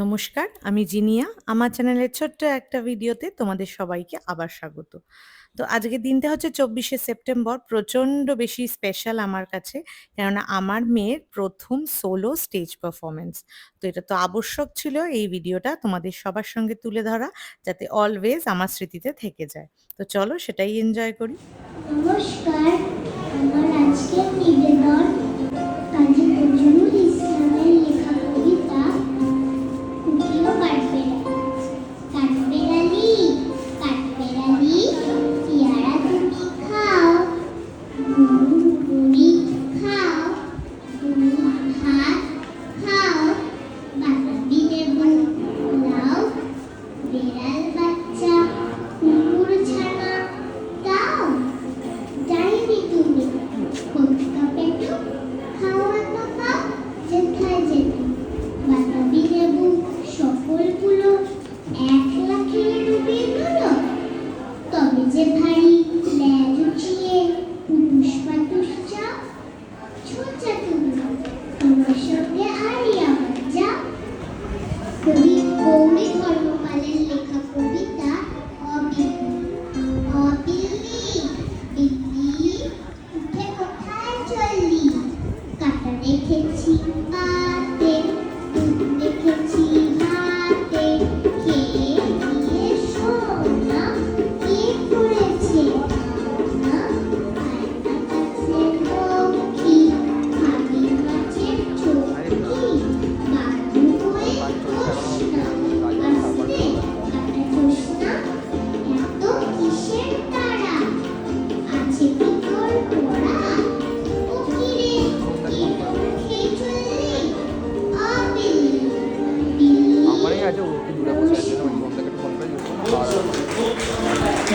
নমস্কার, আমি জিনিয়া। আমার চ্যানেলের ছোট্ট একটা ভিডিওতে তোমাদের সবাইকে আবার স্বাগত। তো আজকের দিনটা হচ্ছে ২৪শে সেপ্টেম্বর। প্রচণ্ড বেশি স্পেশাল আমার কাছে। কেননা আমার মেয়ের প্রথম সোলো স্টেজ পারফরম্যান্স। তো এটা তো আবশ্যক ছিল এই ভিডিওটা তোমাদের সবার সঙ্গে তুলে ধরা, যাতে অলওয়েজ আমার স্মৃতিতে থেকে যায়। তো চলো সেটাই এনজয় করি। নমস্কার আমার নিবেদন 天气。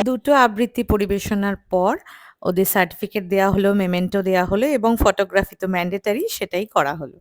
দুটো আবৃত্তি পরিবেশনার পর ওদের সার্টিফিকেট দেয়া হলো, মেমেন্টো দেওয়া হলো এবং ফটোগ্রাফি তো ম্যান্ডেটারি সেটাই করা হলো।